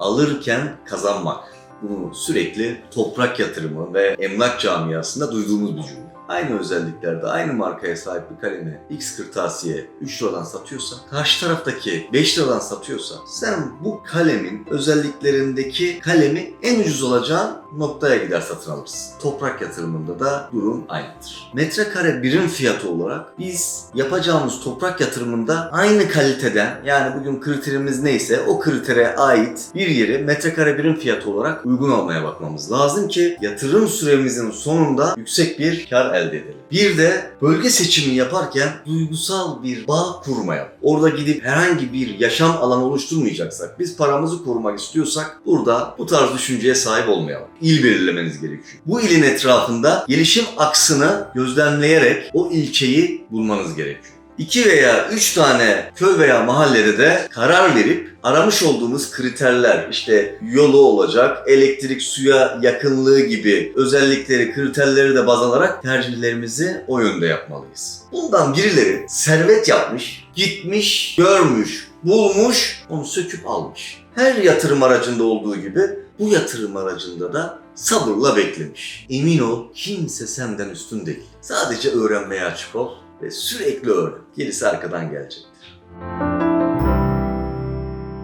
alırken kazanmak. Bunu sürekli toprak yatırımı ve emlak camiasında duyduğumuz bir cümle. Aynı özelliklerde aynı markaya sahip bir kalemi X kırtasiye 3 liradan satıyorsa, karşı taraftaki 5 liradan satıyorsa sen bu kalemin özelliklerindeki kalemi en ucuz olacağın noktaya gider satın alırsın. Toprak yatırımında da durum aynıdır. Metrekare birim fiyatı olarak biz yapacağımız toprak yatırımında aynı kaliteden yani bugün kriterimiz neyse o kritere ait bir yeri metrekare birim fiyatı olarak uygun almaya bakmamız lazım ki yatırım süremizin sonunda yüksek bir kar elde edelim. Bir de bölge seçimi yaparken duygusal bir bağ kurmayalım. Orada gidip herhangi bir yaşam alanı oluşturmayacaksak, biz paramızı korumak istiyorsak burada bu tarz düşünceye sahip olmayalım. İl belirlemeniz gerekiyor. Bu ilin etrafında gelişim aksını gözlemleyerek o ilçeyi bulmanız gerekiyor. İki veya üç tane köy veya mahallede de karar verip aramış olduğumuz kriterler işte yolu olacak, elektrik suya yakınlığı gibi özellikleri, kriterleri de baz alarak tercihlerimizi o yönde yapmalıyız. Bundan birileri servet yapmış, gitmiş, görmüş, bulmuş, onu söküp almış. Her yatırım aracında olduğu gibi bu yatırım aracında da sabırla beklemiş. Emin ol kimse senden üstün değil. Sadece öğrenmeye açık ol ve sürekli öğren. Gerisi arkadan gelecektir.